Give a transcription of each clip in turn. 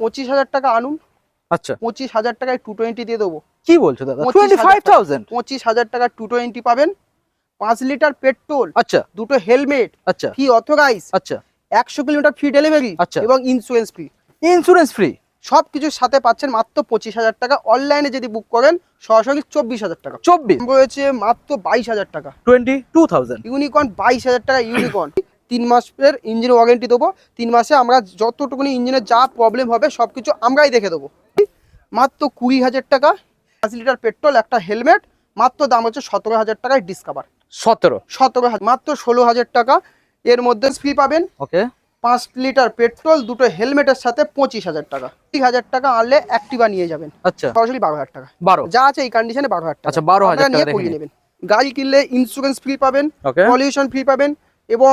পঁচিশ হাজার টাকা আনুন। আচ্ছা। পঁচিশ হাজার টাকায় টু টোয়েন্টি দিয়ে দেবো। কি বলছো দাদা? টোয়েন্টি ফাইভ থাউজেন্ড পঁচিশ হাজার টাকা টু টোয়েন্টি পাবেন। পাঁচ লিটার পেট্রোল আচ্ছা। দুটো হেলমেট আচ্ছা। ফি অথরাইজ আচ্ছা। একশো কিলোমিটার ফ্রি ডেলিভারি আচ্ছা। এবং ইন্স্যুরেন্স ফ্রি ইন্স্যুরেন্স ফ্রি সব কিছুর সাথে পাচ্ছেন মাত্র পঁচিশ হাজার টাকা। অনলাইনে যদি বুক করেন সরাসরি চব্বিশ হাজার টাকা। চব্বিশ? রয়েছে মাত্র বাইশ হাজার টাকা। টোয়েন্টি টু থাউজেন্ড ইউনিকর্ন বাইশ হাজার টাকা ইউনিকর্ন তিন মাসের ইঞ্জিন ওয়ারেন্টি দেবো। তিন মাসে আমরা যতটুকুনি ইঞ্জিনের যা প্রবলেম হবে সব কিছু আমরাই দেখে দেবো। মাত্র কুড়ি হাজার টাকা পাঁচ লিটার পেট্রোল একটা হেলমেট মাত্র দাম হচ্ছে সতেরো হাজার টাকায় ডিসকাভার সতেরো? সতেরো হাজার মাত্র ষোলো হাজার টাকা। এর মধ্যে ফ্রি পাবেন। ওকে পাঁচ লিটার পেট্রোল দুটো হেলমেটের সাথে পঁচিশ হাজার টাকা। তিরিশ হাজার টাকা আনলে অ্যাক্টিভা নিয়ে যাবেন। আচ্ছা। সরাসরি বারো হাজার টাকা। বারো। যা আছে এই কন্ডিশনে বারো হাজার টাকা। আচ্ছা, 12,000 আপনারা নিয়ে টাকা করিয়ে নেবেন। গাড়ি কিনলে ইন্স্যুরেন্স ফ্রি পাবেন পলিউশন ফ্রি পাবেন এবং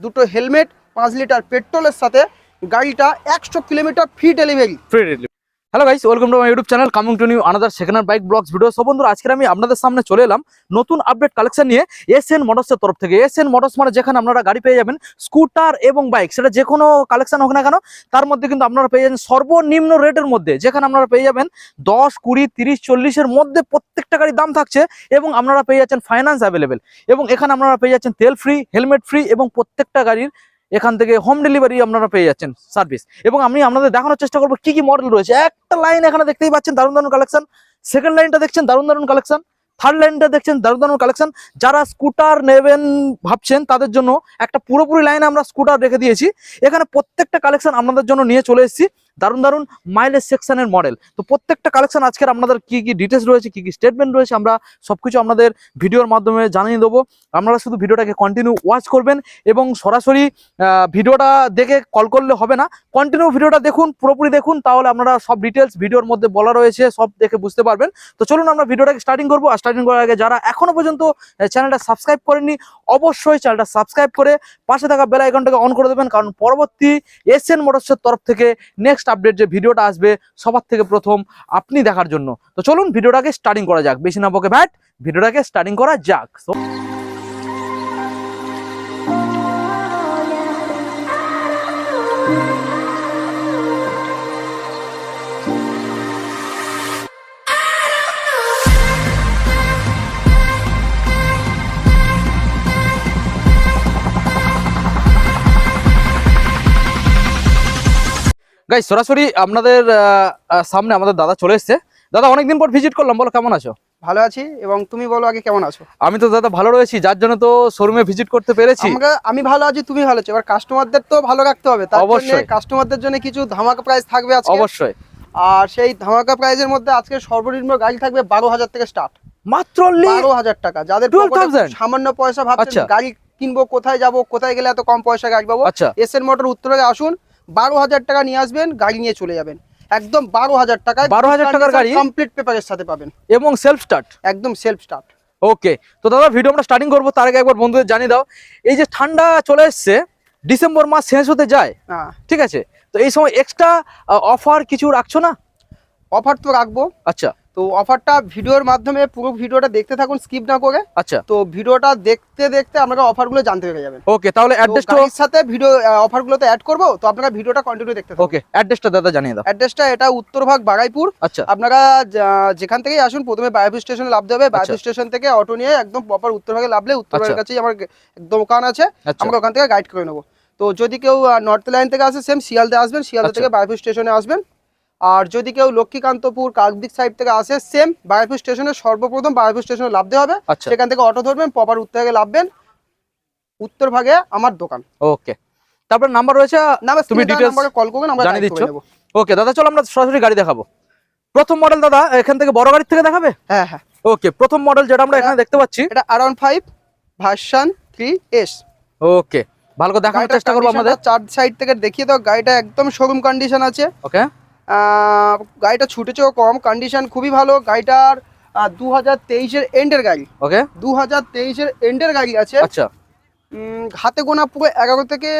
দুটো হেলমেট পাঁচ লিটার পেট্রোলের সাথে গাড়িটা একশো kilometre free delivery free delivery hello guys welcome to my YouTube channel coming to new another second hand bike blogs video সব বন্ধুরা আজকে আমি আপনাদের সামনে চলে এলাম নতুন আপডেট কালেকশন নিয়ে এস এন মোটরসের তরফ থেকে। এস এন মোটরস মানে যেখানে আপনারা গাড়ি পেয়ে যাবেন স্কুটার এবং বাইক সেটা যে কোনো কালেকশন হোক না কেন, তার মধ্যে কিন্তু আপনারা পেয়ে যাবেন সর্বনিম্ন রেটের মধ্যে। যেখানে আপনারা পেয়ে যাবেন দশ, কুড়ি, তিরিশ চল্লিশের মধ্যে প্রত্যেকটা গাড়ির দাম থাকছে এবং আপনারা পেয়ে যাচ্ছেন ফাইন্যান্স অ্যাভেলেবেল এবং এখানে আপনারা পেয়ে যাচ্ছেন তেল ফ্রি হেলমেট ফ্রি এবং প্রত্যেকটা গাড়ির এখান থেকে হোম ডেলিভারি আপনারা পেয়ে যাচ্ছেন সার্ভিস এবং আমি আপনাদের দেখানোর চেষ্টা করব কি কি মডেল রয়েছে। একটা লাইন এখানে দেখতেই পাচ্ছেন দারুণ দারুণ কালেকশন সেকেন্ড লাইনটা দেখছেন দারুণ দারুণ কালেকশন থার্ড লাইনটা দেখছেন দারুণ দারুণ কালেকশন যারা স্কুটার নেবেন ভাবছেন তাদের জন্য একটা পুরোপুরি লাইন আমরা স্কুটার রেখে দিয়েছি। এখানে প্রত্যেকটা কালেকশন আপনাদের জন্য নিয়ে চলে এসেছি। দারুণ দারুণ মাইলেজ সেকশনের মডেল তো প্রত্যেকটা কালেকশন আজকের আপনাদের কি কি ডিটেলস রয়েছে, কি কি স্টেটমেন্ট রয়েছে, আমরা সবকিছু আপনাদের ভিডিওর মাধ্যমে জানিয়ে দেবো। আপনারা শুধু ভিডিওটাকে কন্টিনিউ ওয়াচ করবেন এবং সরাসরি ভিডিওটা দেখে কল করলে হবে না। কন্টিনিউ ভিডিওটা দেখুন, পুরোপুরি দেখুন, তাহলে আপনারা সব ডিটেলস ভিডিওর মধ্যে বলা রয়েছে, সব দেখে বুঝতে পারবেন। তো চলুন আমরা ভিডিওটাকে স্টার্টিং করব। আর স্টার্টিং করার আগে যারা এখনও পর্যন্ত চ্যানেলটা সাবস্ক্রাইব করেননি, অবশ্যই চ্যানেলটা সাবস্ক্রাইব করে পাশে থাকা বেল আইকনটাকে অন করে দেবেন। কারণ পরবর্তী এশিয়ান মোটরসের তরফ থেকে নেক্সট আপডেট যে ভিডিওটা আসবে সবার থেকে প্রথম আপনি দেখার জন্য। তো চলুন ভিডিওটাকে স্টার্টিং করা যাক। বেশি না বকে ভ্যাট ভিডিওটাকে স্টার্টিং করা যাক। গাইস সরাসরি আপনাদের সামনে আমাদের দাদা চলে এসেছে। দাদা অনেকদিন পর ভিজিট করলাম বলো কেমন আছো? ভালো আছি এবং তুমি বলো আগে কেমন আছো? আমি তো দাদা ভালো রয়েছি যার জন্য তো শোরুমে ভিজিট করতে পেরেছি। আমি ভালো আছি তুমি ভালো আছো। এবার কাস্টমারদের তো ভালো রাখতে হবে তার জন্য। কাস্টমারদের জন্য কিছু ধামাকা প্রাইস থাকবে আজকে। অবশ্যই। আর সেই ধামাকা প্রাইজের মধ্যে আজকে সর্বনিম্ন গাড়ি থাকবে বারো হাজার থেকে স্টার্ট মাত্র বারো হাজার টাকা। যাদের 12,000 সামান্য পয়সা ভাবছেন আচ্ছা। গাড়ি কিনবো কোথায় যাব কোথায় গেলে এত কম পয়সা গাড়ি পাবো আচ্ছা। এস এন মোটর উত্তরে আসুন বারো হাজার টাকা নিয়ে আসবেন গাড়ি নিয়ে চলে যাবেন। একদম বারো হাজার টাকায় 12,000 টাকার গাড়ি? কমপ্লিট পেপারের সাথে পাবেন। এবং সেলফ স্টার্ট একদম সেলফ স্টার্ট ওকে তো দাদা ভিডিও আমরা স্টার্টিং করব তার আগে একবার বন্ধুদের জানিয়ে দাও। এই যে ঠান্ডা চলে এসছে ডিসেম্বর মাস শেষ হতে যায় হ্যাঁ। ঠিক আছে? তো এই সময় এক্সট্রা অফার কিছু রাখছো না? অফার তো রাখব। আচ্ছা। তো অফারটা ভিডিওর মাধ্যমে পুরো ভিডিওটা দেখতে থাকুন স্কিপ না করে। আচ্ছা। তো ভিডিওটা দেখতে দেখতে আপনারা অফারগুলো জানতে পেরে যাবেন। ওকে তাহলে তো অ্যাড্রেসটা গাড়ির সাথে ভিডিও অফারগুলোতে অ্যাড করব তো আপনারা ভিডিওটা কন্টিনিউ দেখতে থাকুন। ওকে অ্যাড্রেসটা দাদা জানিয়ে দাও। অ্যাড্রেসটা এটা উত্তরভাগ বাগাইপুর আচ্ছা। আপনারা যেখান থেকেই আসুন প্রথমে বায়োপি স্টেশনে লাভতে হবে আচ্ছা। স্টেশন থেকে অটো নিয়ে একদম প্রপার উত্তরভাগে লাভলে উত্তরভাগের আচ্ছা। কাছেই আমার দোকান আছে। আচ্ছা। আমরা ওখান থেকে গাইড করে নেব। তো যদি কেউ নর্থ লাইন থেকে আসে সেম শিয়ালদা আসবেন শিয়ালদা আচ্ছা। থেকে বায়োপি স্টেশনে আসবেন। আর যদি কেউ লক্ষ্মীকান্তপুর কাকদিক সাইড থেকে আসে সেম বায়োপি স্টেশনে সর্বপ্রথম বায়োপি স্টেশনে লাভতে হবে। আচ্ছা। সেখান থেকে অটো ধরবেন প্রপার উত্তরভাগে লাভবেন। উত্তর ভাগে আমার দোকান। ওকে তারপর নাম্বার রয়েছে না তুমি নাম্বারে কল করবেন আমরা জানিয়ে করে ওকে দাদা চলো আমরা সরাসরি গাড়ি দেখাবো। প্রথম মডেল দাদা এখান থেকে বড় গাড়ির থেকে দেখাবে? হ্যাঁ হ্যাঁ। ওকে প্রথম মডেল যেটা আমরা এখানে দেখতে পাচ্ছি। এটা around five version three S okay ভালো করে দেখানোর চেষ্টা করব আমাদের। চার সাইড থেকে দেখিয়ে দাও গাড়িটা একদম শোরুম কন্ডিশন আছে। ওকে গাড়িটা ছুটেছেও কম কন্ডিশন খুবই ভালো। গাড়িটার দু হাজার তেইশের এন্ডের গাড়ি। ওকে দু হাজার তেইশের এন্ডের গাড়ি আছে। আচ্ছা। হাতে গোনা পুরো এগারো থেকে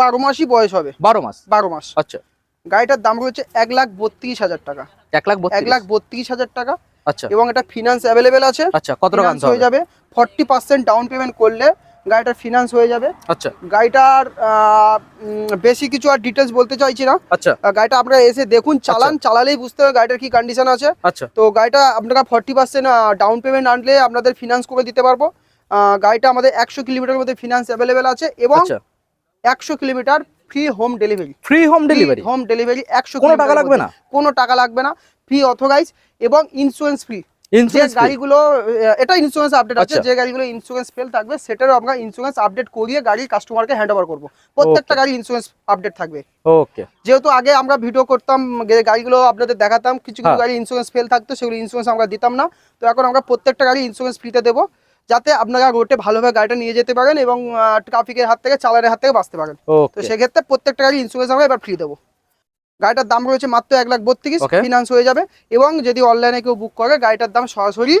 বারো মাসই বয়স হবে। বারো মাস? বারো মাস। আচ্ছা। গাড়িটার দাম রয়েছে এক লাখ বত্রিশ হাজার টাকা। এক লাখ এক লাখ বত্রিশ হাজার টাকা। আচ্ছা। এবং এটা ফিনান্স অ্যাভেলেবেল আছে। আচ্ছা কত টাকা হয়ে যাবে। ফর্টি পার্সেন্ট ডাউন পেমেন্ট করলে গাড়িটার ফিনান্স হয়ে যাবে। আচ্ছা। গাড়িটার বেশি কিছু আর ডিটেলস বলতে চাইছি না। আচ্ছা। গাড়িটা আপনারা এসে দেখুন চালান চালালেই বুঝতে হবে গাড়িটার কি কন্ডিশন আছে। আচ্ছা। তো গাড়িটা আপনারা ফর্টি পার্সেন্ট ডাউন পেমেন্ট আনলে আপনাদের ফিনান্স করে দিতে পারব। গাড়িটা আমাদের একশো কিলোমিটার মধ্যে ফিনান্স অ্যাভেলেবেল আছে এবং আচ্ছা। একশো kilometre free home delivery free home delivery home delivery একশো কোনো টাকা লাগবে না? কোনো টাকা লাগবে না। ফ্রি অথরাইজ এবং ইন্স্যুরেন্স ফ্রি ইন্স্যুরেন্স গাড়িগুলো এটা ইন্স্যুরেন্স আপডেট আছে। আচ্ছা। যে গাড়িগুলো ইন্স্যুরেন্স ফেল থাকবে সেটারও আমরা ইন্স্যুরেন্স আপডেট করিয়ে গাড়ির কাস্টমারকে হ্যান্ড ওভার করব। প্রত্যেকটা গাড়ি ইন্স্যুরেন্স আপডেট থাকবে। ওকে যেহেতু আগে আমরা ভিডিও করতাম গাড়িগুলো আপনাদের দেখাতাম কিছু কিছু। গাড়ি ইন্স্যুরেন্স ফেল থাকতো সেগুলো ইন্স্যুরেন্স আমরা দিতাম না। তো এখন আমরা প্রত্যেকটা গাড়ি ইন্স্যুরেন্স ফ্রিতে দেবো যাতে আপনারা রোডে ভালোভাবে গাড়িটা নিয়ে যেতে পারেন এবং ট্রাফিকের হাত থেকে চালানের হাত থেকে বাঁচতে পারেন। তো সেক্ষেত্রে প্রত্যেকটা গাড়ি ইন্স্যুরেন্স আমরা এবার ফ্রি দেবো। গাড়িটার দাম রয়েছে মাত্র এক লাখ বত্রিশ ফিনান্স হয়ে যাবে। এবং যদি অনলাইনে কেউ বুক করে গাড়িটার দাম সরাসরি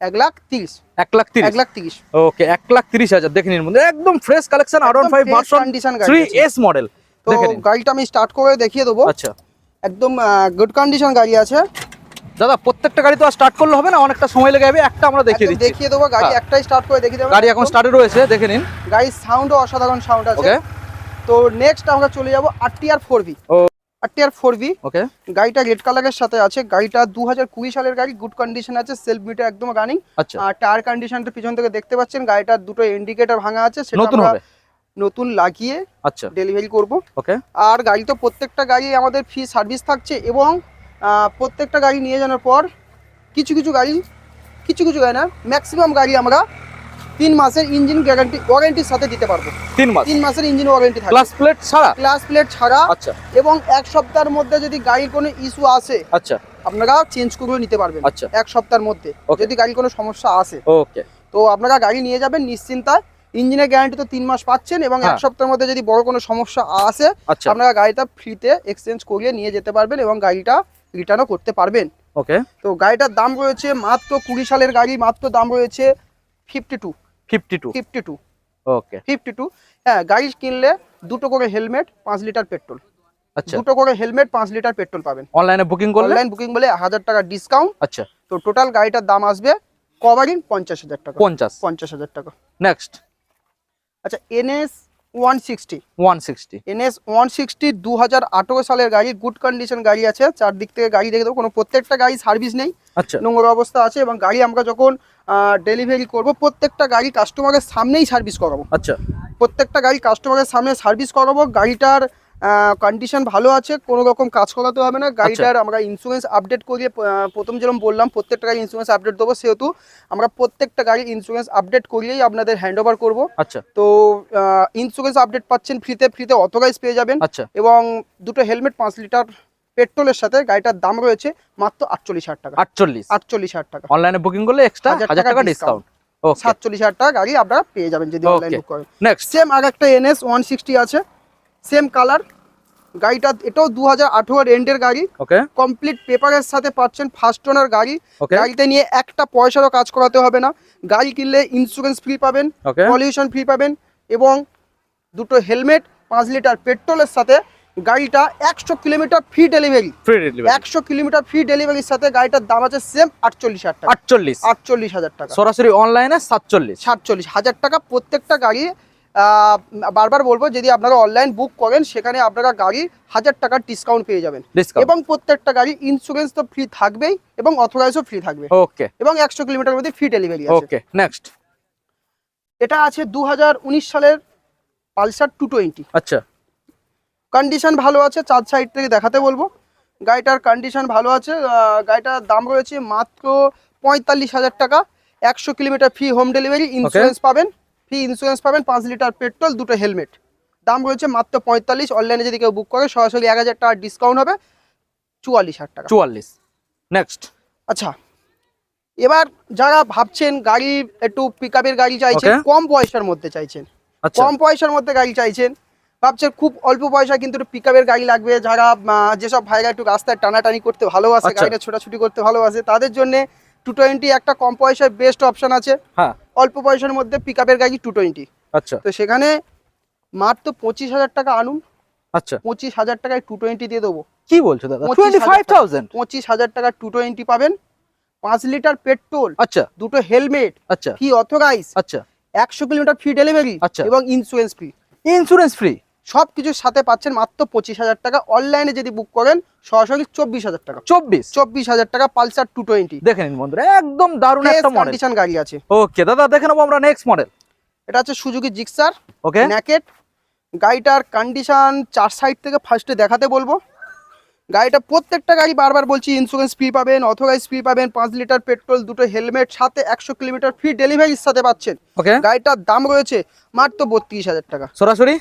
এক লাখ তিরিশ। এক লাখ তিরিশ? এক লাখ তিরিশ। ওকে এক লাখ তিরিশ হাজার। দেখে নিন একদম ফ্রেশ কালেকশন আর ফাইভ ভার্সন কন্ডিশন গাড়ি এস মডেল তো গাড়িটা আমি স্টার্ট করে দেখিয়ে দেবো। আচ্ছা। একদম গুড কন্ডিশন গাড়ি আছে। দাদা প্রত্যেকটা গাড়ি তো আর স্টার্ট করলে হবে না? অনেকটা সময় লেগে যাবে একটা আমরা দেখিয়ে দিচ্ছি। দেখিয়ে দেবো গাড়ি হ্যাঁ। একটাই স্টার্ট করে দেখিয়ে দেবো। গাড়ি এখন স্টার্টে রয়েছে দেখে নিন। গাড়ির সাউন্ডও অসাধারণ সাউন্ড আছে। তো নেক্সট আমরা চলে যাব RTR four V RTR four V. Okay গাড়িটা রেড কালারের সাথে আছে। গাড়িটা দু হাজার কুড়ি সালের গাড়ি। গুড কন্ডিশন আছে সেলফ মিটার একদম রানিং আচ্ছা। আর টায়ার কন্ডিশনটা পিছন থেকে দেখতে পাচ্ছেন গাড়িটার দুটো ইন্ডিকেটর ভাঙা আছে সেটা নতুন আমরা নতুন লাগিয়ে আচ্ছা। ডেলিভারি করব। ওকে আর গাড়ি তো প্রত্যেকটা গাড়ি আমাদের ফ্রি সার্ভিস থাকছে এবং প্রত্যেকটা গাড়ি নিয়ে যাওয়ার পর কিছু কিছু গাড়ি কিছু কিছু গাড়ি না ম্যাক্সিমাম গাড়ি আমরা তিন মাসের ইঞ্জিন গ্যারান্টি ওয়ারেন্টির সাথে দিতে পারব। তিন মাস? তিন মাসের ইঞ্জিন ওয়ারেন্টি থাকবে। ক্লাস প্লেট ছাড়া? ক্লাস প্লেট ছাড়া। আচ্ছা। এবং এক সপ্তাহের মধ্যে যদি গাড়ির কোনো ইস্যু আসে আচ্ছা। আপনারা চেঞ্জ করে নিতে পারবেন। আচ্ছা। এক সপ্তাহের মধ্যে। যদি গাড়ির কোনো সমস্যা আসে। ওকে তো আপনারা গাড়ি নিয়ে যাবেন নিশ্চিন্তায়। ইঞ্জিনের গ্যারান্টি তো তিন মাস পাচ্ছেন এবং এক হ্যাঁ। সপ্তাহের মধ্যে যদি বড় কোনো সমস্যা আসে আচ্ছা। আপনারা গাড়িটা ফ্রিতে এক্সচেঞ্জ করিয়ে নিয়ে যেতে পারবেন এবং গাড়িটা রিটার্নও করতে পারবেন। ওকে তো গাড়িটার দাম রয়েছে মাত্র কুড়ি সালের গাড়ি মাত্র দাম রয়েছে fifty two fifty two fifty two okay fifty two হ্যাঁ গাড়ি কিনলে দুটো করে হেলমেট পাঁচ লিটার পেট্রোল। আচ্ছা। দুটো করে হেলমেট পাঁচ লিটার পেট্রোল পাবেন। অনলাইনে বুকিং করলে? অনলাইন বুকিং বলে হাজার টাকা ডিসকাউন্ট আচ্ছা। তো টোটাল গাড়িটার দাম আসবে কভারিং পঞ্চাশ হাজার টাকা। পঞ্চাশ। পঞ্চাশ হাজার টাকা। নেক্সট আচ্ছা NS one sixty. One sixty. NS one sixty দু হাজার আঠেরো সালের গাড়ি গুড কন্ডিশন গাড়ি আছে। চারদিক থেকে গাড়ি দেখে দেবো কোনো প্রত্যেকটা গাড়ি সার্ভিস নেই। আচ্ছা। নোংরা অবস্থা আছে এবং গাড়ি আমরা যখন ডেলিভারি করব প্রত্যেকটা গাড়ি কাস্টমারের সামনেই সার্ভিস করাবো। আচ্ছা। প্রত্যেকটা গাড়ি কাস্টমারের সামনে সার্ভিস করাবো গাড়িটার কন্ডিশন ভালো আছে কোনো রকম কাজ করাতে হবে না। গাড়িটার আমরা ইন্স্যুরেন্স আপডেট করিয়ে প্রথম যেরকম বললাম প্রত্যেকটা গাড়ি ইন্স্যুরেন্স আপডেট দেবো। সেহেতু আমরা প্রত্যেকটা গাড়ি ইন্স্যুরেন্স আপডেট করিয়েই আপনাদের হ্যান্ড ওভার করব। আচ্ছা। তো ইন্স্যুরেন্স আপডেট পাচ্ছেন ফ্রিতে ফ্রিতে অথরাইজ পেয়ে যাবেন। আচ্ছা। এবং দুটো হেলমেট পাঁচ লিটার পেট্রোলের সাথে গাড়িটার দাম রয়েছে মাত্র আটচল্লিশ হাজার টাকা। আটচল্লিশ। আটচল্লিশ হাজার টাকা। অনলাইনে বুকিং করলে এক্সট্রা হাজার টাকা ডিসকাউন্ট সাতচল্লিশ হাজার টাকা গাড়ি আপনারা পেয়ে যাবেন যদি অনলাইন. বুক করেন। নেক্সট সেম আর একটা এনএস ওয়ান সিক্সটি আছে। সেম কালার গাড়িটা এটাও দু হাজার আঠেরোর এন্ডের গাড়ি। ওকে কমপ্লিট পেপারের সাথে পাচ্ছেন ফার্স্ট ওনার গাড়ি। গাড়িতে নিয়ে একটা পয়সারও কাজ করাতে হবে না। গাড়ি কিনলে ইন্স্যুরেন্স ফ্রি পাবেন পলিউশন ফ্রি পাবেন এবং দুটো হেলমেট পাঁচ লিটার পেট্রোলের সাথে গাড়িটা একশো kilometre free delivery free delivery একশো কিলোমিটার ফ্রি ডেলিভারির সাথে গাড়িটার দাম আছে সেম আটচল্লিশ হাজার টাকা। আটচল্লিশ। আটচল্লিশ হাজার টাকা। সরাসরি অনলাইনে সাতচল্লিশ। সাতচল্লিশ হাজার টাকা প্রত্যেকটা গাড়ি বারবার বলব যদি আপনারা অনলাইন বুক করেন সেখানে আপনারা গাড়ি হাজার টাকার ডিসকাউন্ট পেয়ে যাবেন। এবং প্রত্যেকটা গাড়ি ইন্স্যুরেন্স তো ফ্রি থাকবেই এবং অথরাইজও ফ্রি থাকবে। ওকে এবং একশো কিলোমিটার মধ্যে ফ্রি ডেলিভারি ওকে নেক্সট এটা আছে দু হাজার উনিশ সালের পালসার টু টোয়েন্টি আচ্ছা। কন্ডিশন ভালো আছে চার সাইড থেকে দেখাতে বলব। গাড়িটার কন্ডিশন ভালো আছে গাড়িটার দাম রয়েছে মাত্র পঁয়তাল্লিশ হাজার টাকা। একশো kilometre free home delivery insurance পাবেন। ফ্রি ইন্স্যুরেন্স পাবেন পাঁচ লিটার পেট্রোল দুটো হেলমেট। দাম রয়েছে মাত্র পঁয়তাল্লিশ অনলাইনে যদি কেউ বুক করে সরাসরি এক হাজার টাকা ডিসকাউন্ট হবে চুয়াল্লিশ হাজার টাকা। চুয়াল্লিশ। নেক্সট আচ্ছা এবার যারা ভাবছেন গাড়ি একটু পিক গাড়ি চাইছেন কম পয়সার মধ্যে চাইছেন। আচ্ছা। কম পয়সার মধ্যে গাড়ি চাইছেন ভাবছেন খুব অল্প পয়সা কিন্তু একটু পিক গাড়ি লাগবে। যারা যেসব ভাইরা একটু রাস্তায় টানাটানি করতে ভালোবাসে আচ্ছা। গাড়িটা ছোটাছুটি করতে ভালোবাসে তাদের জন্য টু টোয়েন্টি একটা কম পয়সার বেস্ট অপশন আছে। হ্যাঁ। অল্প পয়সার মধ্যে পিক আপের গাড়ি টু টোয়েন্টি আচ্ছা। তো সেখানে মাত্র পঁচিশ হাজার টাকা আনুন। আচ্ছা। পঁচিশ হাজার টাকায় টু টোয়েন্টি দিয়ে দেবো। কি বলছো দাদা? টোয়েন্টি ফাইভ থাউজেন্ড পঁচিশ হাজার টাকা টু টোয়েন্টি পাবেন। পাঁচ লিটার পেট্রোল আচ্ছা। দুটো হেলমেট আচ্ছা। ফি অথরাইজ আচ্ছা। একশো কিলোমিটার ফ্রি ডেলিভারি আচ্ছা। এবং ইন্স্যুরেন্স ফ্রি ইন্স্যুরেন্স ফ্রি সব কিছুর সাথে পাচ্ছেন মাত্র পঁচিশ হাজার টাকা। অনলাইনে যদি বুক করেন সরাসরি চব্বিশ হাজার টাকা। চব্বিশ? চব্বিশ হাজার টাকা পালসার টু টোয়েন্টি দেখে নিন বন্ধুরা একদম দারুণ একটা কন্ডিশন গাড়ি আছে। ওকে দাদা দেখে নেব আমরা নেক্সট মডেল এটা হচ্ছে সুজুকি জিক্সার ওকে ন্যাকেট গাড়িটার কন্ডিশন চার সাইড থেকে ফার্স্টে দেখাতে বলব। গাড়িটা প্রত্যেকটা গাড়ি বারবার বলছি ইন্স্যুরেন্স ফ্রি পাবেন অথরাইজ ফ্রি পাবেন পাঁচ লিটার পেট্রোল দুটো হেলমেট সাথে একশো কিলোমিটার ফ্রি ডেলিভারির সাথে পাচ্ছেন। ওকে গাড়িটার দাম রয়েছে মাত্র বত্রিশ হাজার টাকা। সরাসরি?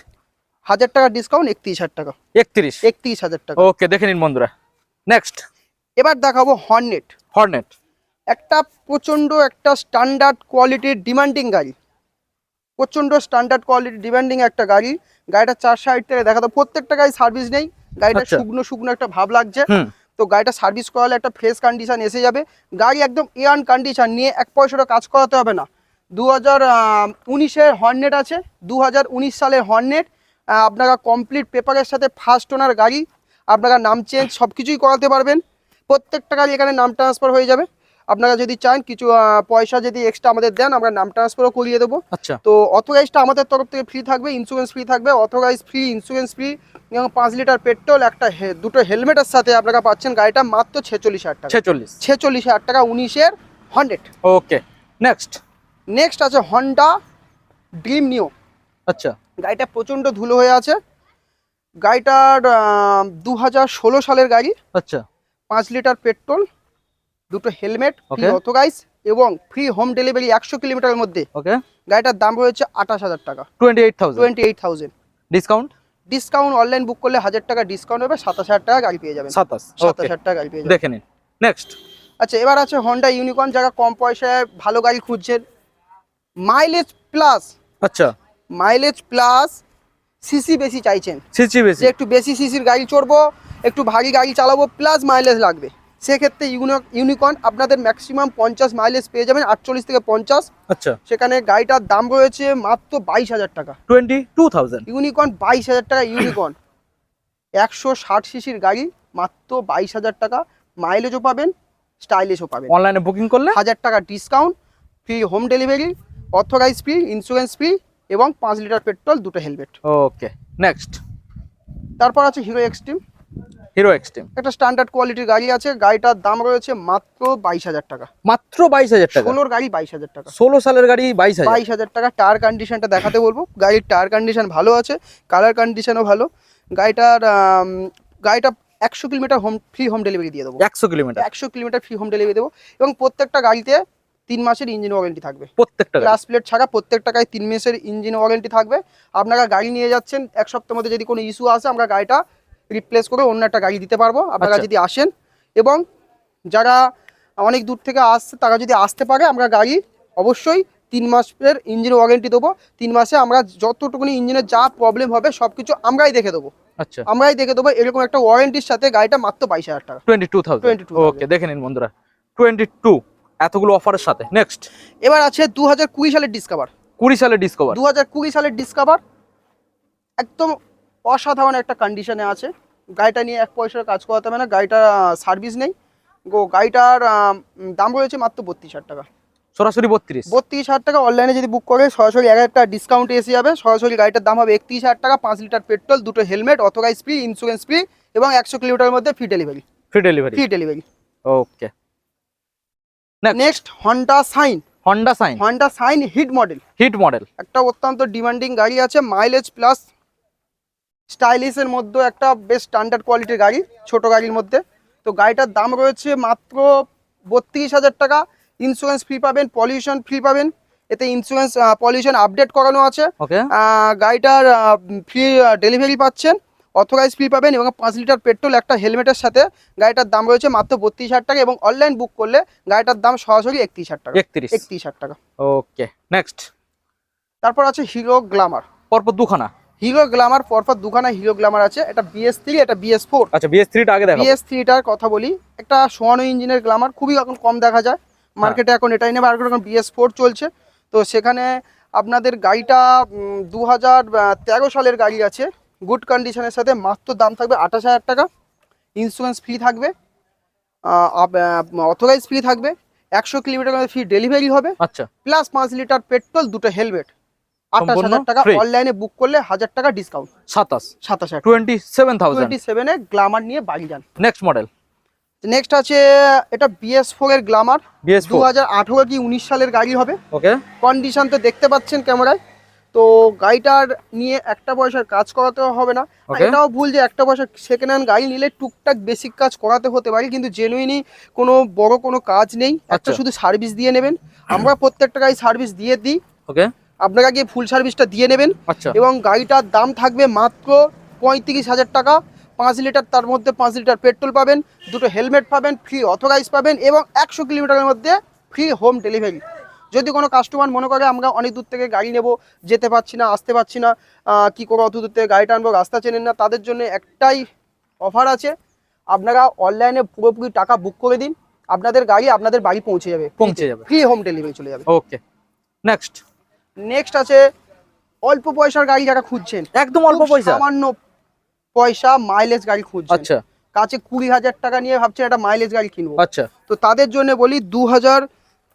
হাজার টাকা ডিসকাউন্ট একত্রিশ হাজার টাকা। একত্রিশ? একত্রিশ হাজার টাকা। ওকে দেখে নিন বন্ধুরা। নেক্সট এবার দেখাবো হর্নেট হর্নেট একটা প্রচণ্ড একটা স্ট্যান্ডার্ড কোয়ালিটির ডিমান্ডিং গাড়ি। প্রচণ্ড স্ট্যান্ডার্ড কোয়ালিটির ডিমান্ডিং একটা গাড়ি। গাড়িটা চার সাইড থেকে দেখাতো প্রত্যেকটা গাড়ি সার্ভিস নেই। গাড়িটা আচ্ছা। শুকনো শুকনো একটা ভাব লাগছে। তো গাড়িটা সার্ভিস করালে একটা ফ্রেশ কন্ডিশন এসে যাবে। গাড়ি একদম এয়ান কন্ডিশন নিয়ে এক পয়সাটা কাজ করাতে হবে না। দু হাজার উনিশের হর্নেট আছে। দু হাজার উনিশ সালের হর্নেট আপনারা কমপ্লিট পেপারের সাথে ফার্স্ট ওনার গাড়ি আপনারা নাম চেঞ্জ সব কিছুই করাতে পারবেন। প্রত্যেকটা গাড়ি এখানে নাম ট্রান্সফার হয়ে যাবে। আপনারা যদি চান কিছু পয়সা যদি এক্সট্রা আমাদের দেন আমরা নাম ট্রান্সফারও করিয়ে দেবো। আচ্ছা। তো অথরাইজটা আমাদের তরফ থেকে ফ্রি থাকবে ইন্স্যুরেন্স ফ্রি থাকবে অথরাইজ ফ্রি ইন্স্যুরেন্স ফ্রি এবং পাঁচ লিটার পেট্রোল একটা দুটো হেলমেটের সাথে আপনারা পাচ্ছেন গাড়িটা মাত্র ছেচল্লিশ হাজার টাকা। ছেচল্লিশ। ছেচল্লিশ হাজার টাকা উনিশের হান্ড্রেড ওকে নেক্সট নেক্সট আছে হন্ডা ড্রিম নিও আচ্ছা। গাড়িটা প্রচণ্ড ধুলো হয়ে আছে। গাড়িটার দু হাজার ষোলো সালের গাড়ি। আচ্ছা। পাঁচ লিটার পেট্রোল দুটো হেলমেট. অথরাইজ এবং ফ্রি হোম ডেলিভারি একশো কিলোমিটারের মধ্যে। ওকে গাড়িটার দাম রয়েছে আঠাশ হাজার টাকা। Twenty eight thousand twenty eight thousand discount discount online book করলে হাজার টাকা ডিসকাউন্ট হবে সাতাশ হাজার টাকা গাড়ি পেয়ে যাবেন। সাতাশ। সাতাশ হাজার টাকা গাড়ি পেয়ে যাবেন। দেখে নিন। নেক্সট আচ্ছা এবার আছে হন্ডা ইউনিকর্ন যারা কম পয়সায় ভালো গাড়ি খুঁজছেন। মাইলেজ প্লাস আচ্ছা। মাইলেজ প্লাস সিসি বেশি চাইছেন। সিসি বেশি। একটু বেশি সিসির গাড়ি চড়বো একটু ভারী গাড়ি চালাবো প্লাস মাইলেজ লাগবে। সেক্ষেত্রে ইউনিকর্ন আপনাদের ম্যাক্সিমাম পঞ্চাশ মাইলেজ পেয়ে যাবেন আটচল্লিশ থেকে পঞ্চাশ। আচ্ছা। সেখানে গাড়িটার দাম রয়েছে মাত্র বাইশ হাজার টাকা। টোয়েন্টি টু থাউজেন্ড ইউনিকর্ন বাইশ হাজার টাকা ইউনিকর্ন একশো ষাট সিসির গাড়ি মাত্র বাইশ হাজার টাকা। মাইলেজও পাবেন স্টাইলিশও পাবেন। অনলাইনে বুকিং করলে? হাজার টাকা discount free home delivery authorise free insurance free এবং পাঁচ লিটার পেট্রোল দুটো হেলমেট। Okay next. তারপর আছে হিরো এক্সট্রিম। Hero Xtreme. একটা স্ট্যান্ডার্ড কোয়ালিটির গাড়ি আছে গাড়িটার দাম রয়েছে মাত্র বাইশ হাজার টাকা। মাত্র বাইশ হাজার টাকা? ষোলোর গাড়ি বাইশ হাজার টাকা। ষোলো সালের গাড়ি বাইশ হাজার? বাইশ হাজার টাকা টায়ার কন্ডিশনটা দেখাতে বলব। গাড়ির টায়ার কন্ডিশন ভালো আছে কালার কন্ডিশনও ভালো। গাড়িটার গাড়িটা একশো kilometre home free home delivery দিয়ে দেবো। একশো কিলোমিটার? একশো কিলোমিটার ফ্রি হোম ডেলিভারি দেবো। এবং প্রত্যেকটা গাড়িতে তিন মাসের ইঞ্জিন ওয়ারেন্টি থাকবে। প্রত্যেকটা গাড়ি। ক্লাস প্লেট ছাড়া প্রত্যেকটা গাড়ি তিন মাসের ইঞ্জিন ওয়ারেন্টি থাকবে। আপনারা গাড়ি নিয়ে যাচ্ছেন এক সপ্তাহের মধ্যে যদি কোনো ইস্যু আসে আমরা গাড়িটা রিপ্লেস করে অন্য একটা গাড়ি দিতে পারব। আপনারা আচ্ছা। যদি আসেন এবং যারা অনেক দূর থেকে আসছে তারা যদি আসতে পারে আমরা গাড়ি অবশ্যই তিন মাসের ইঞ্জিন ওয়ারেন্টি দেবো। তিন মাসে আমরা যতটুকুনি ইঞ্জিনের যা প্রবলেম হবে সব কিছু আমরাই দেখে দেবো। আচ্ছা। আমরাই দেখে দেবো এরকম একটা ওয়ারেন্টির সাথে গাড়িটা মাত্র বাইশ হাজার টাকা। টোয়েন্টি টু থাউজেন্ড 22,000 ওকে দেখে নিন বন্ধুরা। টোয়েন্টি টু এতগুলো অফারের সাথে। নেক্সট এবার আছে দু হাজার কুড়ি সালের ডিসকভার কুড়ি সালের ডিসকভার দু হাজার কুড়ি সালের ডিসকাভার একদম অসাধারণ একটা কন্ডিশনে আছে। গাড়িটা নিয়ে এক পয়সার কাজ করাতে হবে না। গাড়িটা সার্ভিস নেই। গো গাড়িটার দাম রয়েছে মাত্র বত্রিশ হাজার টাকা। সরাসরি বত্রিশ। বত্রিশ হাজার টাকা অনলাইনে যদি বুক করে সরাসরি এক একটা ডিসকাউন্ট এসে যাবে। সরাসরি গাড়িটার দাম হবে একত্রিশ হাজার টাকা পাঁচ লিটার পেট্রোল দুটো helmet authorise free insurance free এবং একশো কিলোমিটারের মধ্যে free delivery free delivery free delivery okay. Next Honda Shine Honda Shine Honda Shine hit model hit model একটা অত্যন্ত ডিমান্ডিং গাড়ি আছে মাইলেজ প্লাস স্টাইলিশের মধ্যে একটা বেশ স্ট্যান্ডার্ড কোয়ালিটির গাড়ি ছোট গাড়ির মধ্যে। তো গাড়িটার দাম রয়েছে মাত্র বত্রিশ হাজার টাকা। ইন্স্যুরেন্স ফ্রি পাবেন পলিউশন ফ্রি পাবেন। এতে ইন্স্যুরেন্স পলিউশন আপডেট করানো আছে। ওকে গাড়িটার ফ্রি ডেলিভারি পাচ্ছেন। অথরাইজ ফ্রি পাবেন এবং পাঁচ লিটার পেট্রোল একটা হেলমেটের সাথে গাড়িটার দাম রয়েছে মাত্র বত্রিশ হাজার টাকা এবং অনলাইন বুক করলে গাড়িটার দাম সরাসরি একত্রিশ হাজার টাকা। একত্রিশ। একত্রিশ হাজার টাকা। Okay next. তারপর আছে হিরো গ্লামার। পরপর দুখানা। হিরো গ্লামার পরপর দুখানা হিরো গ্লামার আছে। এটা বিএস থ্রি এটা বিএস ফোর আচ্ছা বিএস থ্রিটা আগে দেখো বিএস থ্রিটার কথা বলি। একটা সোয়ানো ইঞ্জিনের গ্লামার খুবই এখন কম দেখা যায়। মার্কেটে এখন এটাই নেবে আর এখন বিএস ফোর চলছে। তো সেখানে আপনাদের গাড়িটা দু হাজার তেরো সালের গাড়ি আছে। গুড কন্ডিশনের সাথে মাত্র দাম থাকবে আঠাশ হাজার টাকা। ইন্স্যুরেন্স ফ্রি থাকবে। অথরাইজ ফ্রি থাকবে। একশো কিলোমিটার ফ্রি ডেলিভারি হবে। আচ্ছা। প্লাস পাঁচ লিটার পেট্রোল দুটো হেলমেট আঠাশ হাজার টাকা অনলাইনে বুক করলে হাজার টাকা ডিসকাউন্ট সাতাশ। সাতাশ টোয়েন্টি সেভেন টোয়েন্টি সেভেনে গ্লামার নিয়ে বাড়ি যান। নেক্সট মডেল নেক্সট আছে এটা বিএস ফোর এর গ্লামার দু হাজার আঠেরো কি উনিশ সালের গাড়ি হবে। ওকে কন্ডিশন তো দেখতে পাচ্ছেন ক্যামেরায় তো গাড়িটার নিয়ে একটা পয়সার কাজ করাতে হবে না। এটাও ভুল যে একটা পয়সা সেকেন্ড হ্যান্ড গাড়ি নিলে টুকটাক বেসিক কাজ করাতে হতে পারে কিন্তু জেনুইনই কোনো বড় কোনো কাজ নেই। একটা আচ্ছা। শুধু সার্ভিস দিয়ে নেবেন। আমরা প্রত্যেকটা গাড়ি সার্ভিস দিয়ে দিই। ওকে আপনারা গিয়ে ফুল সার্ভিসটা দিয়ে নেবেন। আচ্ছা। এবং গাড়িটার দাম থাকবে মাত্র পঁয়ত্রিশ হাজার টাকা। পাঁচ লিটার তার মধ্যে পাঁচ লিটার পেট্রোল পাবেন দুটো হেলমেট পাবেন ফ্রি অথরাইজ পাবেন এবং একশো কিলোমিটারের মধ্যে ফ্রি হোম ডেলিভারি যদি কোনো কাস্টমার মনে করে আমরা অনেক দূর থেকে গাড়ি নেব যেতে পারছি না আসতে পারছি না কি করে অত দূর থেকে গাড়িটা আনব রাস্তা চেনেন না তাদের জন্য একটাই অফার আছে আপনারা অনলাইনে পুরোপুরি টাকা বুক করে দিন আপনাদের গাড়ি আপনাদের বাড়ি পৌঁছে যাবে পৌঁছে যাবে। ফ্রি হোম ডেলিভারি চলে যাবে। ওকে নেক্সট নেক্সট আছে অল্প পয়সার গাড়ি যারা খুঁজছেন একদম অল্প পয়সা? সামান্য পয়সা মাইলেজ গাড়ি খুঁজছেন। আচ্ছা। কাছে কুড়ি হাজার টাকা নিয়ে ভাবছেন একটা মাইলেজ গাড়ি কিনবো। আচ্ছা। তো তাদের জন্য বলি দু হাজার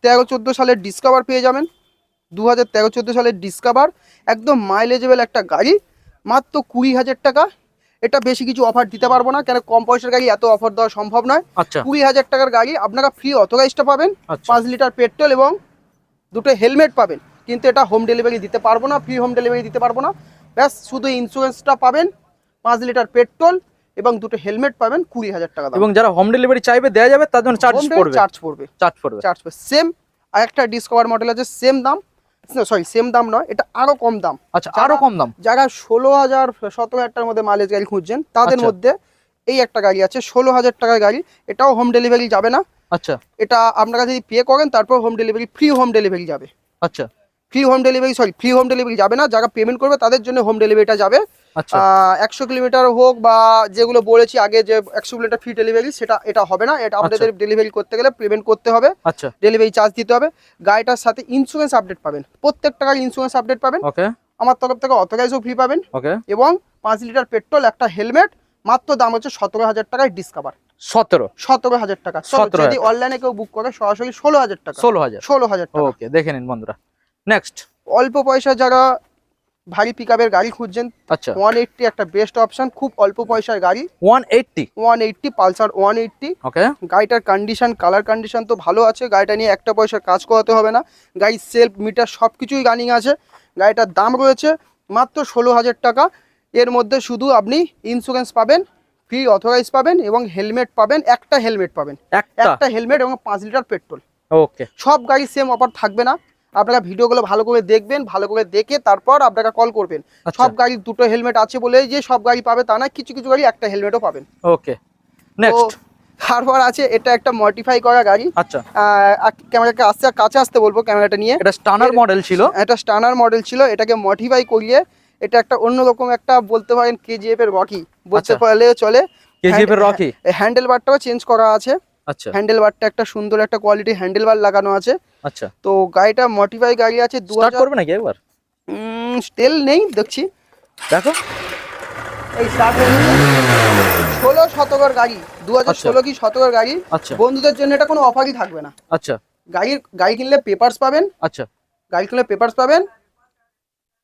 তেরো চোদ্দ সালের ডিসকাভার পেয়ে যাবেন। দু হাজার তেরো চোদ্দ সালের ডিসকাভার একদম মাইলেজেবল একটা গাড়ি মাত্র কুড়ি হাজার টাকা। এটা বেশি কিছু অফার দিতে পারব না কেন কম পয়সার গাড়ি এত অফার দেওয়া সম্ভব নয়। আচ্ছা। কুড়ি হাজার টাকার গাড়ি আপনারা ফ্রি অত অথরাইজটা পাবেন আচ্ছা। পাঁচ লিটার পেট্রোল এবং দুটো হেলমেট পাবেন। কিন্তু এটা হোম ডেলিভারি দিতে পারব না ফ্রি হোম ডেলিভারি দিতে পারব না। ব্যাস শুধু ইন্স্যুরেন্সটা পাবেন পাঁচ লিটার পেট্রোল এবং দুটো হেলমেট পাবেন কুড়ি হাজার টাকা এবং যারা হোম ডেলিভারি চাইবে দেওয়া যাবে তার জন্য চার্জ পড়বে। চার্জ পড়বে। চার্জ পড়বে। চার্জ পড়বে। সেম আর একটা ডিসকভার মডেল আছে সেম দাম। সরি সেম দাম নয় এটা আরও কম দাম। আচ্ছা আরও কম দাম। যারা ষোলো হাজার সতেরো হাজার টাকার মধ্যে মাইলেজ গাড়ি খুঁজছেন তাদের আচ্ছা। মধ্যে এই একটা গাড়ি আছে ষোলো হাজার টাকার গাড়ি। এটাও হোম ডেলিভারি যাবে না। আচ্ছা। এটা আপনারা যদি পে করেন তারপর home delivery free home delivery যাবে। আচ্ছা। Free home delivery sorry free home delivery যাবে না। যারা পেমেন্ট করবে তাদের জন্য হোম ডেলিভারিটা যাবে। একশো কিলোমিটার হোক বা যেগুলো বলেছি আগে যে একশো কিলোমিটার ফ্রি ডেলিভারি সেটা এটা হবে না। এটা আপনাদের ডেলিভারি করতে গেলে পেমেন্ট করতে হবে। আচ্ছা। ডেলিভারি চার্জ দিতে হবে। গাড়িটার সাথে ইন্স্যুরেন্স আপডেট পাবেন। প্রত্যেকটা গাড়ি ইন্স্যুরেন্স আপডেট পাবেন। আমার তরফ থেকে অথরাইজও ফ্রি পাবেন। ওকে এবং পাঁচ লিটার পেট্রোল একটা হেলমেট মাত্র দাম হচ্ছে সতেরো হাজার টাকায় ডিসকাভার সতেরো? সতেরো হাজার টাকা। 17,000 যদি অনলাইনে কেউ বুক করে সরাসরি ষোলো হাজার টাকা। ষোলো হাজার। ষোলো হাজার টাকা। ওকে দেখে নিন বন্ধুরা। নেক্সট অল্প পয়সা যারা ভারী পিক গাড়ি খুঁজছেন। আচ্ছা। ওয়ান এইটটি একটা বেস্ট অপশন খুব অল্প পয়সার গাড়ি। One eighty one eighty Pulsar one eighty okay গাড়িটার কন্ডিশন কালার কন্ডিশন তো ভালো আছে গাড়িটা নিয়ে একটা পয়সার কাজ করাতে হবে না। গাড়ির সেলফ মিটার সব কিছুই রানিং আছে। গাড়িটার দাম রয়েছে মাত্র ষোলো হাজার টাকা। এর মধ্যে শুধু আপনি ইন্স্যুরেন্স পাবেন ফ্রি অথরাইজ পাবেন এবং হেলমেট পাবেন একটা হেলমেট পাবেন। একটা। একটা হেলমেট এবং পাঁচ লিটার পেট্রোল ওকে সব গাড়ি সেম অফার থাকবে না। আপনারা ভিডিওগুলো ভালো করে দেখবেন ভালো করে দেখে তারপর আপনারা কল করবেন। আচ্ছা। সব গাড়ির দুটো হেলমেট আছে বলে যে সব গাড়ি পাবে তা না কিছু কিছু গাড়ি একটা হেলমেটও পাবেন। ওকে নেক্সট তারপর আছে এটা একটা মডিফাই করা গাড়ি। আচ্ছা। ক্যামেরাকে আসতে কাছে আসতে বলব ক্যামেরাটা নিয়ে। এটা স্টানার মডেল ছিল? এটা স্টানার মডেল ছিল এটাকে মডিফাই করিয়ে এটা একটা অন্যরকম একটা বলতে পারেন কেজিএফ এর রকি বলতে আচ্ছা। পারলে চলে। কেজিএফ এর রকি হ্যান্ডেল বারটাও চেঞ্জ করা আছে। আচ্ছা। হ্যান্ডেল বারটা একটা সুন্দর একটা কোয়ালিটি হ্যান্ডেল বার লাগানো আছে। আচ্ছা। তো গাড়িটা মডিফাই গাড়ি আছে দু করবে নাকি একবার? স্টেল নেই দেখছি। দেখো। এই ষোলো শতকর গাড়ি দু হাজার আচ্ছা। ষোলো কি শতকর গাড়ি? আচ্ছা। বন্ধুদের জন্য এটা কোনো অফারই থাকবে না। আচ্ছা। গাড়ির গাড়ি কিনলে পেপারস পাবেন। আচ্ছা। গাড়ি কিনলে পেপারস পাবেন।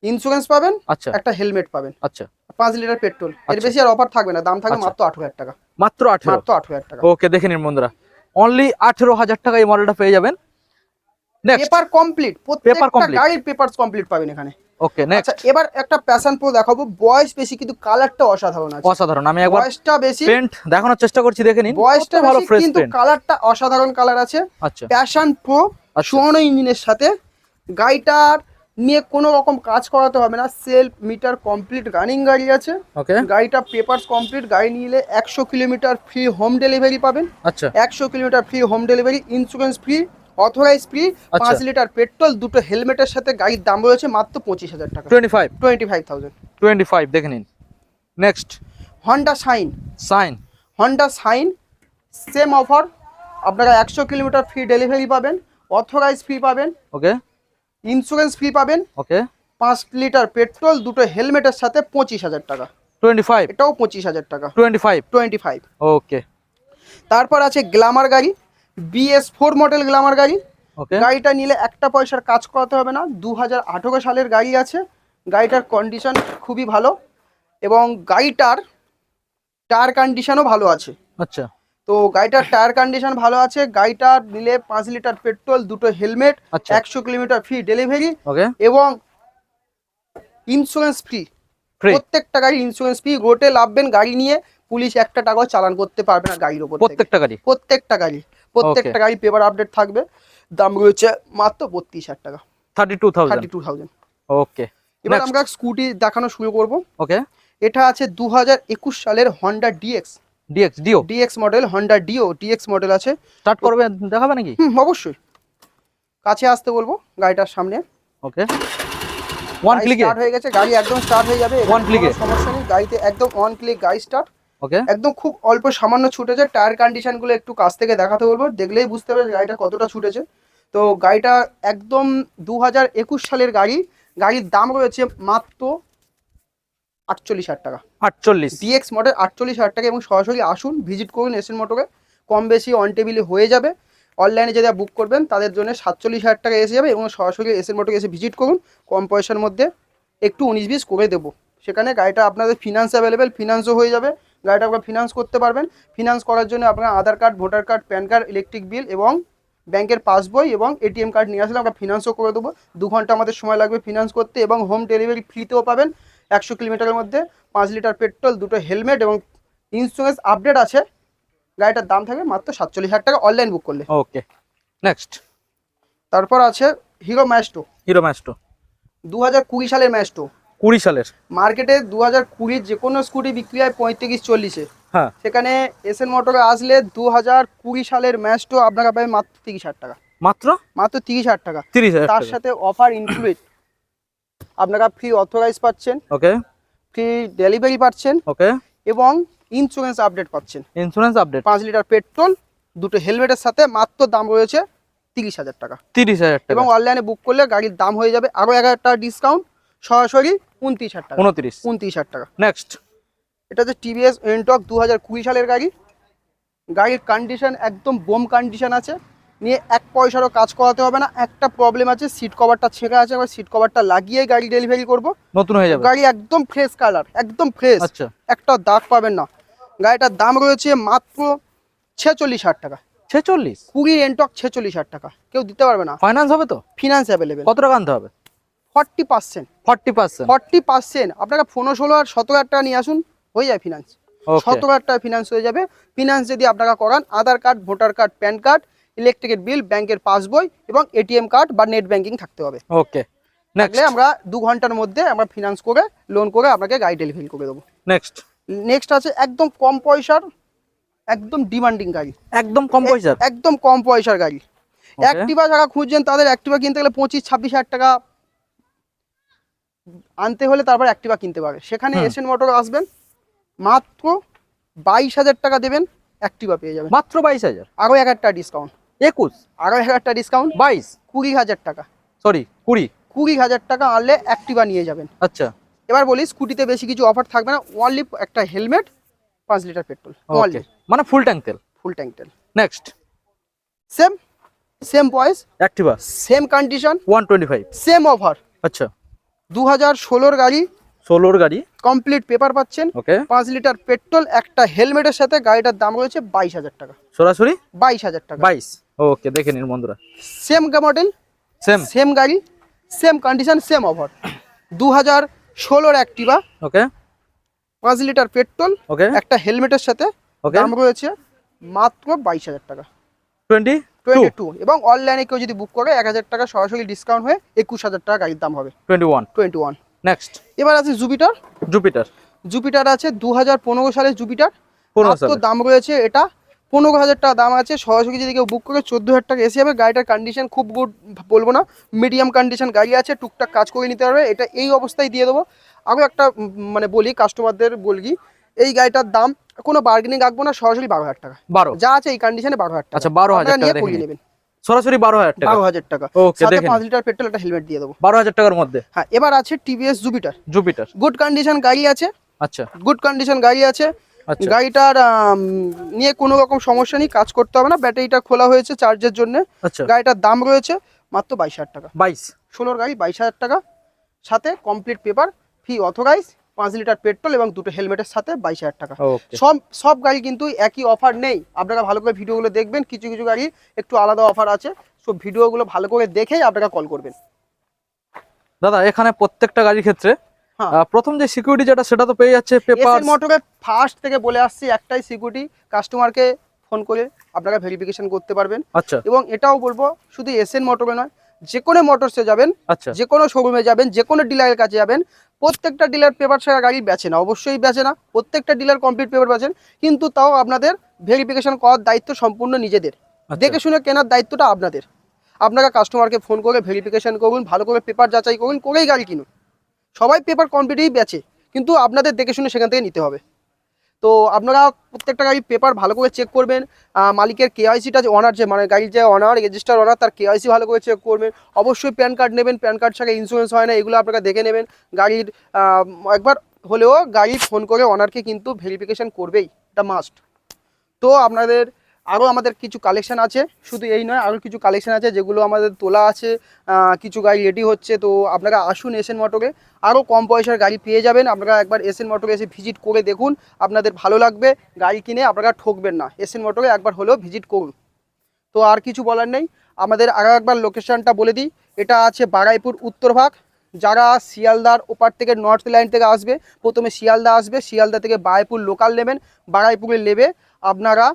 ইন্স্যুরেন্স পাবেন। আচ্ছা। একটা হেলমেট পাবেন। আচ্ছা। পাঁচ লিটার পেট্রোল এর আচ্ছা। বেশি আর অফার থাকবে না। দাম থাকবে। মাত্র আঠারো হাজার টাকা। মাত্র আঠেরো? মাত্র আঠারো হাজার টাকা। ওকে দেখে নিন বন্ধুরা। অনলি আঠেরো হাজার টাকা এই মডেলটা পেয়ে যাবেন। পেপার কমপ্লিট প্রত্যেকটা গাড়ির পেপারস কমপ্লিট পাবেন এখানে। ওকে নেক্সট আচ্ছা এবার একটা প্যাশন প্রো দেখাবো। বয়স বেশি কিন্তু কালারটা অসাধারণ আছে। অসাধারণ। আমি একবার বয়সটা বেশি। পেন্ট দেখানোর চেষ্টা করছি দেখে নিন। বয়সটা ভালো ফ্রেশ কিন্তু কালারটা অসাধারণ কালার আছে। আচ্ছা। প্যাশন প্রো আচ্ছা। ইঞ্জিনের সাথে। গাড়িটার নিয়ে কোনো রকম কাজ করাতে হবে না। সেলফ মিটার কমপ্লিট রানিং গাড়ি আছে। ওকে গাড়িটা পেপারস কমপ্লিট গাড়ি নিলে একশো কিলোমিটার ফ্রি হোম ডেলিভারি পাবেন। আচ্ছা। একশো kilometre free home delivery insurance free authorise free আচ্ছা। পাঁচ লিটার পেট্রোল দুটো হেলমেটের সাথে গাড়ির দাম রয়েছে মাত্র পঁচিশ হাজার টাকা। Twenty five twenty five thousand twenty five দেখে নিন। Next Honda Shine Shine Honda Shine same offer আপনারা একশো কিলোমিটার ফ্রি ডেলিভারি পাবেন অথরাইজ ফ্রি পাবেন। ওকে ইন্স্যুরেন্স ফ্রি পাবেন। ওকে পাঁচ লিটার পেট্রোল দুটো হেলমেটের সাথে পঁচিশ হাজার টাকা। টোয়েন্টি ফাইভ এটাও পঁচিশ হাজার টাকা। Twenty five twenty five okay তারপর আছে গ্ল্যামার গাড়ি। বিএস ফোর মডেল গ্লামার গাড়ি। ওকে গাড়িটা নিলে একটা পয়সার কাজ করাতে হবে না। দু হাজার আঠেরো সালের গাড়ি আছে। গাড়িটার কন্ডিশন খুবই ভালো এবং গাড়িটার টায়ার কন্ডিশনও ভালো আছে। আচ্ছা। তো গাড়িটার টায়ার কন্ডিশন ভালো আছে। গাড়িটা নিলে পাঁচ লিটার পেট্রোল দুটো হেলমেট আচ্ছা। একশো কিলোমিটার ফ্রি ডেলিভারি ওকে এবং ইন্স্যুরেন্স ফ্রি প্রত্যেকটা গাড়ি ইন্স্যুরেন্স ফ্রি রোডে লাভবেন গাড়ি নিয়ে। পুলিশ একটা টাকাও চালান করতে পারবে না গাড়ির ওপর প্রত্যেকটা গাড়ি? প্রত্যেকটা গাড়ি। প্রত্যেকটা গাড়ি পেপার আপডেট থাকবে। দাম রয়েছে মাত্র বত্রিশ হাজার টাকা। Thirty two thousand thirty two thousand okay এবার আমরা স্কুটি দেখানো শুরু করব। ওকে এটা আছে দু হাজার একুশ সালের Honda DX DX Dio DX model Honda Dio DX model আছে। স্টার্ট করবে দেখাবে নাকি? হুম অবশ্যই। কাছে আসতে বলব গাড়িটার সামনে। ওকে ওয়ান ক্লিকে স্টার্ট হয়ে গেছে গাড়ি একদম স্টার্ট হয়ে যাবে। One A? সমস্যা নেই গাড়িতে একদম ওয়ান ক্লিক গাড়ি স্টার্ট ওকে একদম খুব অল্প সামান্য ছুটেছে। টায়ার কন্ডিশনগুলো একটু কাছ থেকে দেখাতে বলব। দেখলেই বুঝতে পারবে গাড়িটা কতটা ছুটেছে। তো গাড়িটা একদম দু হাজার একুশ সালের গাড়ি। গাড়ির দাম রয়েছে মাত্র আটচল্লিশ হাজার টাকা। আটচল্লিশ। ডিএক্স মডেল আটচল্লিশ হাজার টাকা এবং সরাসরি আসুন ভিজিট করুন এসএন মোটরে কম বেশি অন টেবিলে হয়ে যাবে। অনলাইনে যারা বুক করবেন তাদের জন্য সাতচল্লিশ হাজার টাকা এসে যাবে এবং সরাসরি এসএন মোটরে এসে ভিজিট করুন। কম পয়সার মধ্যে একটু উনিশ বিশ করে দেবো। সেখানে গাড়িটা আপনাদের ফিনান্স অ্যাভেলেবেল ফিনান্সও হয়ে যাবে। গাড়িটা আপনারা ফিনান্স করতে পারবেন। ফিনান্স করার জন্য আপনার Aadhaar card voter card PAN card electric bill এবং ব্যাংকের পাসবই এবং এটিএম কার্ড নিয়ে আসলে আমরা ফিনান্সও করে দেবো। দু ঘণ্টা আমাদের সময় লাগবে ফিনান্স করতে এবং হোম ডেলিভারি ফ্রিতেও পাবেন। একশো কিলোমিটারের মধ্যে পাঁচ লিটার পেট্রোল দুটো হেলমেট এবং ইন্স্যুরেন্স আপডেট আছে। গাড়িটার দাম থাকবে মাত্র সাতচল্লিশ হাজার টাকা। অনলাইন বুক করলে। ওকে নেক্সট তারপর আছে হিরো ম্যাস্টো হিরো ম্যাস্টো দু হাজার কুড়ি সালের ম্যাস্টো কুড়ি সালের। মার্কেটে দু হাজার কুড়ির যে কোনো স্কুটি বিক্রি হয় পঁয়ত্রিশ চল্লিশে। হ্যাঁ। সেখানে এসএন মোটরে আসলে দু হাজার কুড়ি সালের ম্যাচটো আপনারা পাবেন মাত্র তিরিশ হাজার টাকা। মাত্র? মাত্র তিরিশ হাজার টাকা। তিরিশ হাজার তার সাথে অফার ইনক্লুড আপনারা ফ্রি অথরাইজ পাচ্ছেন। ওকে। ফ্রি ডেলিভারি পাচ্ছেন। ওকে। এবং ইন্স্যুরেন্স আপডেট পাচ্ছেন। ইন্স্যুরেন্স আপডেট পাঁচ লিটার পেট্রোল দুটো হেলমেটের সাথে মাত্র দাম রয়েছে তিরিশ হাজার টাকা। তিরিশ হাজার টাকা। এবং অনলাইনে বুক করলে গাড়ির দাম হয়ে যাবে আরও এক হাজার টাকা ডিসকাউন্ট সরাসরি উনত্রিশ হাজার টাকা। উনত্রিশ। উনত্রিশ হাজার টাকা। নেক্সট এটা হচ্ছে টিভিএস এনটক দু হাজার কুড়ি সালের গাড়ি। গাড়ির কন্ডিশন একদম বোম কন্ডিশন আছে। নিয়ে এক পয়সারও কাজ করাতে হবে না। একটা প্রবলেম আছে সিট কভারটা ছেঁকা আছে। এবার সিট কভারটা লাগিয়েই গাড়ি ডেলিভারি করব। নতুন হয়ে যাবে। গাড়ি একদম ফ্রেশ কালার একদম ফ্রেশ আচ্ছা। একটা দাগ পাবেন না। গাড়িটার দাম রয়েছে মাত্র ছেচল্লিশ হাজার টাকা। ছেচল্লিশ? কুড়ি এনটক ছেচল্লিশ হাজার টাকা। কেউ দিতে পারবে না। ফাইন্যান্স হবে তো? ফিনান্স অ্যাভেলেবেল কত টাকা আনতে হবে? Forty percent. Forty percent. Forty percent. আপনারা পনেরো ষোলো আর সতেরো হাজার টাকা নিয়ে আসুন হয়ে যায় ফিনান্স সতেরো হাজার টাকা ফিনান্স হয়ে যাবে। ফিনান্স যদি আপনারা করান Aadhaar card voter card PAN card ইলেকট্রিকের বিল ব্যাংকের পাসবই এবং এটিএম কার্ড বা নেট ব্যাংকিং থাকতে হবে। ওকে থাকলে আমরা দু ঘণ্টার মধ্যে আমরা ফিনান্স করে লোন করে আপনাকে গাড়ি ডেলিভারি করে দেবো। নেক্সট নেক্সট আছে একদম কম পয়সার একদম ডিমান্ডিং গাড়ি। একদম কম পয়সার? একদম কম পয়সার গাড়ি. অ্যাক্টিভা যারা খুঁজছেন তাদের অ্যাক্টিভা কিনতে গেলে পঁচিশ ছাব্বিশ হাজার টাকা আনতে হলে তারপর অ্যাক্টিভা কিনতে পারে সেখানে হুম। এসএন মোটর আসবেন মাত্র বাইশ হাজার টাকা দেবেন অ্যাক্টিভা পেয়ে যাবেন। মাত্র বাইশ হাজার? আরও এক হাজার টাকা ডিসকাউন্ট একুশ? আরও এক হাজার টাকা ডিসকাউন্ট বাইশ? কুড়ি হাজার টাকা। সরি কুড়ি? কুড়ি হাজার টাকা আনলে অ্যাক্টিভা নিয়ে যাবেন। আচ্ছা। এবার বলি স্কুটিতে বেশি কিছু অফার থাকবে না ওনলি একটা হেলমেট পাঁচ লিটার পেট্রোল ওনলি মানে ফুল ট্যাঙ্ক তেল? ফুল ট্যাঙ্ক তেল। নেক্সট সেম সেম বয়স Activa same condition one twenty five same offer আচ্ছা। দু হাজার ষোলোর গাড়ি ষোলোর গাড়ি। কমপ্লিট পেপার পাচ্ছেন। ওকে। পাঁচ লিটার পেট্রোল একটা হেলমেটের সাথে গাড়িটার দাম রয়েছে বাইশ হাজার টাকা। সরাসরি? বাইশ হাজার টাকা। বাইশ। ওকে দেখে নিন বন্ধুরা। সেম মডেল সেম সেম গাড়ি সেম কন্ডিশন সেম অফার দু হাজার ষোলোর অ্যাক্টিভা ওকে। পাঁচ লিটার পেট্রোল ওকে। একটা হেলমেটের সাথে দাম রয়েছে মাত্র বাইশ হাজার টাকা। টোয়েন্টি টোয়েন্টি টু এবং অনলাইনে কেউ যদি বুক করে এক হাজার টাকা সরাসরি ডিসকাউন্ট হয়ে একুশ হাজার টাকা গাড়ির দাম হবে। Twenty one twenty one next এবার আছে জুপিটার জুপিটার জুপিটার আছে দু হাজার পনেরো সালের জুপিটার পনেরো মাত্র দাম রয়েছে এটা। পনেরো হাজার টাকা দাম আছে। সরাসরি যদি কেউ বুক করে চোদ্দ হাজার টাকা এসে যাবে গাড়িটার কন্ডিশন খুব গুড বলব না। মিডিয়াম কন্ডিশন গাড়ি আছে। টুকটাক কাজ করে নিতে পারবে। এটা এই অবস্থায় দিয়ে দেবো। আরও একটা মানে বলি কাস্টমারদের বলি এই গাড়িটার দাম কোনো বার্গেনিং রাখব না সরাসরি বারো হাজার টাকা। বারো? যা আছে এই কন্ডিশনে বারো হাজার টাকা। আচ্ছা, 12,000 আপনারা টাকা নিয়ে করিয়ে নেবেন। সরাসরি বারো হাজার টাকা? বারো হাজার টাকা। ওকে সাথে পাঁচ লিটার পেট্রোল একটা হেলমেট দিয়ে দেবো। বারো হাজার টাকার মধ্যে? হ্যাঁ এবার আছে TVS Jupiter Jupiter good condition গাড়ি আছে। আচ্ছা। গুড কন্ডিশন গাড়ি আছে। আচ্ছা। গাড়িটার নিয়ে কোনো রকম সমস্যা নেই কাজ করতে হবে না। ব্যাটারিটা খোলা হয়েছে চার্জের জন্য। আচ্ছা। গাড়িটার দাম রয়েছে মাত্র বাইশ হাজার টাকা। বাইশ? ষোলোর গাড়ি বাইশ হাজার টাকা। সাথে কমপ্লিট পেপার ফি অথরাইজ পাঁচ লিটার পেট্রোল এবং দুটো হেলমেটের সাথে বাইশ হাজার টাকা। সব সব গাড়ি কিন্তু একই অফার নেই। আপনারা ভালো করে ভিডিওগুলো দেখবেন কিছু কিছু গাড়ি একটু আলাদা অফার আছে। সব ভিডিওগুলো ভালো করে দেখেই আপনারা কল করবেন। দাদা এখানে প্রত্যেকটা গাড়ির ক্ষেত্রে হ্যাঁ। প্রথম যে সিকিউরিটি যেটা সেটা তো পেয়ে যাচ্ছে পেপার মোটরের ফার্স্ট থেকে বলে আসছি একটাই সিকিউরিটি কাস্টমারকে ফোন করে আপনারা ভেরিফিকেশন করতে পারবেন। আচ্ছা। এবং এটাও বলব শুধু এসএন মোটরে নয় যে কোনো মোটরসে যাবেন আচ্ছা। যে কোনো শোরুমে যাবেন যে কোনো ডিলারের কাছে যাবেন প্রত্যেকটা ডিলার পেপার ছাড়া গাড়ি বেচে না অবশ্যই বেচে না প্রত্যেকটা ডিলার কমপ্লিট পেপার বেচেন কিন্তু তাও আপনাদের ভেরিফিকেশন করার দায়িত্ব সম্পূর্ণ নিজেদের। আচ্ছা। দেখে শুনে কেনার দায়িত্বটা আপনাদের। আপনারা কাস্টমারকে ফোন করে ভেরিফিকেশন করুন ভালো করে পেপার যাচাই করুন করেই গাড়ি কিনুন। সবাই পেপার কমপ্লিটই বেচে কিন্তু আপনাদের দেখে শুনে সেখান থেকে নিতে হবে। তো আপনারা প্রত্যেকটা গাড়ির পেপার ভালো করে চেক করবেন। মালিকের কেআইসিটা যে অনার যে মানে গাড়ির যে অনার রেজিস্টার অনার তার কেআইসি ভালো করে চেক করবেন। অবশ্যই প্যান কার্ড নেবেন প্যান কার্ড ছাড়া ইন্স্যুরেন্স হয় না, এগুলো আপনারা দেখে নেবেন। গাড়ির একবার হলেও গাড়ি ফোন করে অনারকে কিন্তু ভেরিফিকেশান করবেই, এটা মাস্ট তো আপনাদের আরও আমাদের কিছু কালেকশন আছে। শুধু এই নয় আরও কিছু কালেকশান আছে যেগুলো আমাদের তোলা আছে। কিছু গাড়ি রেডি হচ্ছে, তো আপনারা আসুন এসএন মোটরে আরও কম পয়সার গাড়ি পেয়ে যাবেন। আপনারা একবার এসএন মোটরে এসে ভিজিট করে দেখুন। আপনাদের ভালো লাগবে। গাড়ি কিনে আপনারা ঠকবেন না। এসএন মোটরে একবার হলেও ভিজিট করুন। তো আর কিছু বলার নেই। আমাদের আরও একবার লোকেশনটা বলে দিই। এটা আছে বারাইপুর উত্তরভাগ যারা শিয়ালদার ওপার থেকে নর্থ লাইন থেকে আসবে, প্রথমে শিয়ালদা আসবে। শিয়ালদা থেকে বারাইপুর লোকাল নেবেন। বারাইপুরে নেবে। আপনারা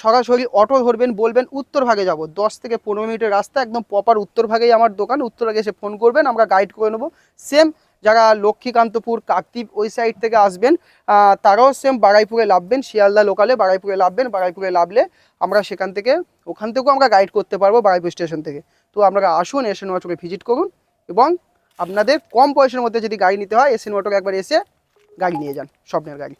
সরাসরি অটো ধরবেন, বলবেন উত্তর ভাগে যাব। দশ থেকে পনেরো মিনিটের রাস্তা, একদম প্রপার উত্তর ভাগেই আমার দোকান, উত্তর ভাগে এসে ফোন করবেন, আমরা গাইড করে নেব। সেম যারা লক্ষ্মীকান্তপুর, কাকদ্বীপ ওই সাইড থেকে আসবেন তারাও সেম বারাইপুরে লাভবেন, শিয়ালদা লোকালে বারাইপুরে লাভবেন, বারাইপুরে লাভলে আমরা সেখান থেকে, ওখান থেকেও আমরা গাইড করতে পারব বারাইপুর স্টেশন থেকে। তো আপনারা আসুন এসএন মোটরে ভিজিট করুন এবং আপনাদের কম পয়সার মধ্যে যদি গাড়ি নিতে হয় এসএন মোটরে একবার এসে গাড়ি নিয়ে যান, স্বপ্নের গাড়ি।